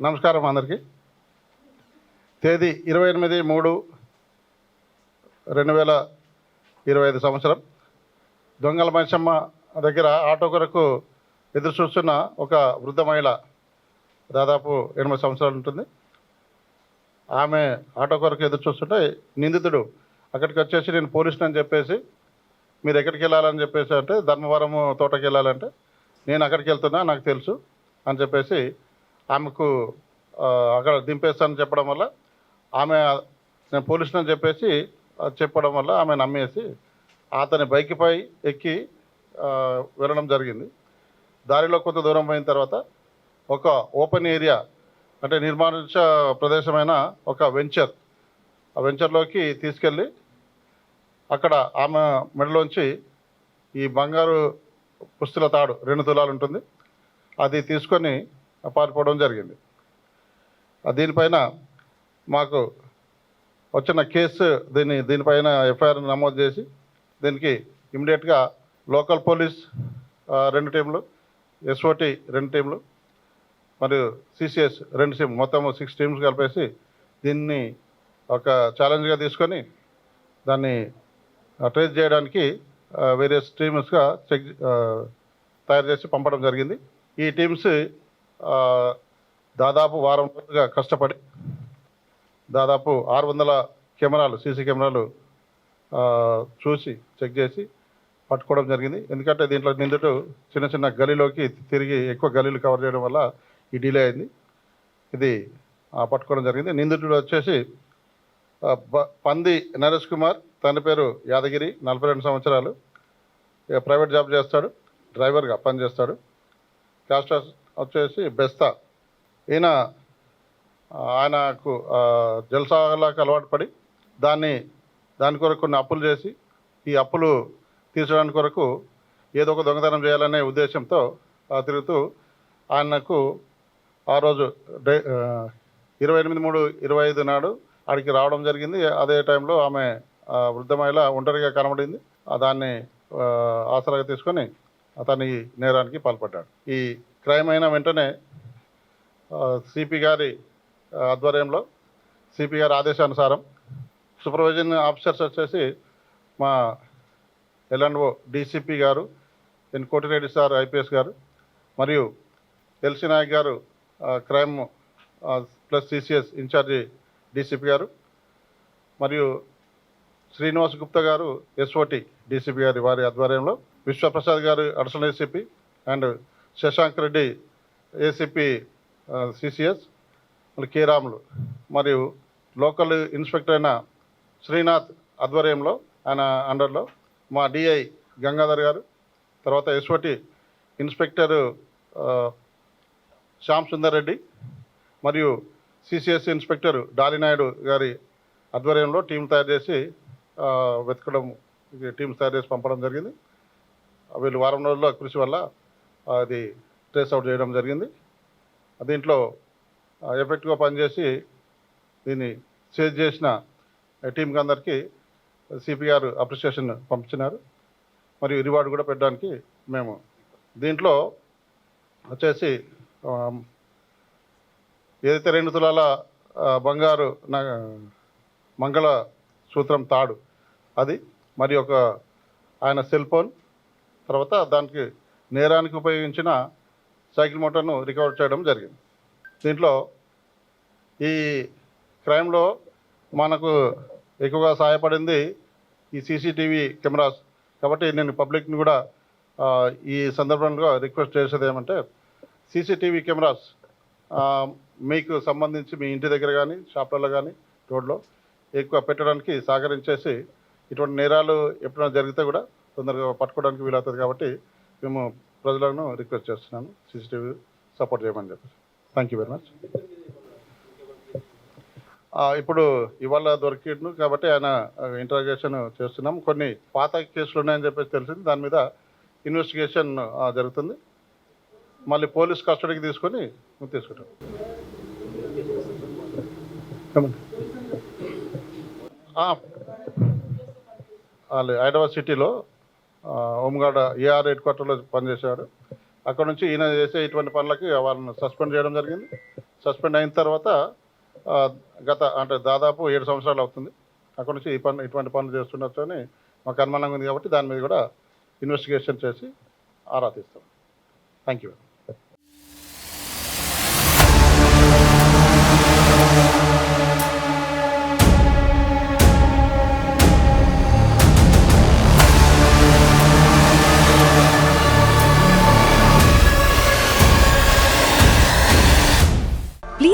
నమస్కారం అందరికీ. తేదీ ఇరవై ఎనిమిది మూడు రెండు వేల ఇరవై ఐదు సంవత్సరం. దొంగల మైసమ్మ దగ్గర ఆటో కొరకు ఎదురు చూస్తున్న ఒక వృద్ధ మహిళ దాదాపు ఎనభై సంవత్సరాలు ఉంటుంది. ఆమె ఆటో కొరకు ఎదురు చూస్తుంటే నిందితుడు అక్కడికి వచ్చేసి నేను పోలీసుని అని చెప్పేసి మీరు ఎక్కడికి వెళ్ళాలని చెప్పేసి అంటే ధర్మవరం తోటకి వెళ్ళాలంటే నేను అక్కడికి వెళ్తున్నా నాకు తెలుసు అని చెప్పేసి ఆమెకు అక్కడ దింపేస్తానని చెప్పడం వల్ల ఆమె నేను పోలీసునని అని చెప్పేసి చెప్పడం వల్ల ఆమె నమ్మేసి అతని బైక్పై ఎక్కి వెళ్ళడం జరిగింది. దారిలో కొంత దూరం పోయిన తర్వాత ఒక ఓపెన్ ఏరియా అంటే నిర్మాణించ ప్రదేశమైన ఒక వెంచర్ ఆ వెంచర్లోకి తీసుకెళ్ళి అక్కడ ఆమె మెడలోంచి ఈ బంగారు పుస్తుల తాడు రెండు తులాలు ఉంటుంది. అది తీసుకొని పారిపోవడం జరిగింది. దీనిపైన మాకు వచ్చిన కేసు దీన్ని దీనిపైన ఎఫ్ఐఆర్ నమోదు చేసి దీనికి ఇమీడియట్గా లోకల్ పోలీస్ రెండు టీంలు ఎస్ఓటి రెండు టీంలు మరియు సిసిఎస్ రెండు టీం మొత్తం సిక్స్ టీమ్స్ కలిపేసి దీన్ని ఒక ఛాలెంజ్గా తీసుకొని దాన్ని ట్రేస్ చేయడానికి వేరియస్ టీమ్స్గా చెక్ తయారు చేసి పంపడం జరిగింది. ఈ టీమ్స్ దాదాపు వారం రోజులుగా కష్టపడి దాదాపు ఆరు వందల కెమెరాలు సీసీ కెమెరాలు చూసి చెక్ చేసి పట్టుకోవడం జరిగింది. ఎందుకంటే దీంట్లో నిందుడు చిన్న చిన్న గలీలోకి తిరిగి ఎక్కువ గలీలు కవర్ చేయడం వల్ల ఈ డిలే అయింది. ఇది పట్టుకోవడం జరిగింది. నిందితుడు వచ్చేసి పంది నరేష్ కుమార్ తన పేరు యాదగిరి నలభై రెండు సంవత్సరాలు. ఇక ప్రైవేట్ జాబ్ చేస్తాడు డ్రైవర్గా పనిచేస్తాడు. క్యాస్టర్ వచ్చేసి బెస్తా. ఈయన ఆయనకు ఆ, అలవాటు పడి దాన్ని దాని కొరకు కొన్ని అప్పులు చేసి ఈ అప్పులు తీర్చడానికి కొరకు ఏదో ఒక దొంగతనం చేయాలనే ఉద్దేశంతో ఆ, తిరుగుతూ ఆయనకు ఆ రోజు డే ఇరవై ఎనిమిది మూడు ఇరవై ఐదు నాడు ఆడికి రావడం జరిగింది. అదే టైంలో ఆమె వృద్ధ మహిళ ఒంటరిగా కనబడింది. ఆ, దాన్ని ఆసరాగా తీసుకొని అతని నేరానికి పాల్పడ్డాడు. ఈ క్రైమ్ అయిన వెంటనే సిపి గారి ఆధ్వర్యంలో సిపి గారి ఆదేశానుసారం సూపర్విజన్ ఆఫీసర్స్ వచ్చేసి మా ఎల్ఎన్ఓ డీసీపీ గారు ఎన్ కోటిరెడ్డి సార్ ఐపీఎస్ గారు మరియు ఎల్సీ నాయక్ గారు crime plus CCS incharge DCP గారు మరియు శ్రీనివాస్ గుప్తా గారు ఎస్ఓటి డీసీపీ గారి వారి ఆధ్వర్యంలో విశ్వప్రసాద్ గారు additional ACP and Shashank Reddy ACP CCS మళ్ళీ కే రాములు మరియు లోకల్ ఇన్స్పెక్టర్ అయిన శ్రీనాథ్ ఆధ్వర్యంలో ఆయన అండర్లో మా డిఐ గంగాధర్ గారు తర్వాత ఎస్వటి ఇన్స్పెక్టర్ శ్యామ్ సుందర్ రెడ్డి మరియు సిసిఎస్ ఇన్స్పెక్టర్ డాలినాయుడు గారి ఆధ్వర్యంలో టీం తయారు చేసి వెతకడం టీమ్స్ తయారు చేసి పంపడం జరిగింది. వీళ్ళు వారం రోజుల్లో కృషి వల్ల అది ట్రేస్ అవుట్ చేయడం జరిగింది. దీంట్లో ఎఫెక్ట్గా పనిచేసి దీన్ని సేజ్ చేసిన టీంకి అందరికీ సిపిఆర్ అప్రిసియేషన్ పంపించినారు. మరియు రివార్డు కూడా పెట్టడానికి మేము దీంట్లో వచ్చేసి ఏదైతే రెండు తులాల బంగారు మంగళ సూత్రం తాడు అది మరి ఒక ఆయన సెల్ ఫోన్ తర్వాత దానికి నేరానికి ఉపయోగించిన సైకిల్ మోటార్ను రికవర్ చేయడం జరిగింది. దీంట్లో ఈ క్రైమ్లో మనకు ఎక్కువగా సహాయపడింది ఈ సీసీటీవీ కెమెరాస్. కాబట్టి నేను పబ్లిక్ని కూడా ఈ సందర్భంగా రిక్వెస్ట్ చేసేది ఏమంటే సీసీటీవీ కెమెరాస్ మీకు సంబంధించి మీ ఇంటి దగ్గర కానీ షాప్లలో కానీ రోడ్లో ఎక్కువ పెట్టడానికి సహకరించేసి ఇటువంటి నేరాలు ఎప్పుడైనా జరిగితే కూడా తొందరగా పట్టుకోవడానికి వీలవుతుంది కాబట్టి మేము ప్రజలను రిక్వెస్ట్ చేస్తున్నాను సీసీటీవీ సపోర్ట్ చేయమని చెప్పి థ్యాంక్ యూ వెరీ మచ్ ఇప్పుడు ఇవాళ దొరికిండు కాబట్టి ఆయన ఇంటరాగేషన్ చేస్తున్నాం కొన్ని పాత కేసులు ఉన్నాయని చెప్పేసి తెలిసింది. దాని మీద ఇన్వెస్టిగేషన్ జరుగుతుంది. మళ్ళీ పోలీస్ కస్టడీకి తీసుకొని తీసుకుంటాం. హైదరాబాద్ సిటీలో హోంగార్డ్ ఏఆర్ హెడ్ క్వార్టర్లో పనిచేశాడు అక్కడ నుంచి ఈయన చేసే ఇటువంటి పనులకి వాళ్ళని సస్పెండ్ చేయడం జరిగింది. సస్పెండ్ అయిన తర్వాత గత అంటే దాదాపు ఏడు సంవత్సరాలు అవుతుంది. అక్కడ నుంచి ఈ పని ఇటువంటి పనులు చేస్తుండొచ్చు అని మాకు అనుమానంగా ఉంది కాబట్టి దాని మీద కూడా ఇన్వెస్టిగేషన్ చేసి ఆరా తీస్తాం. Thank you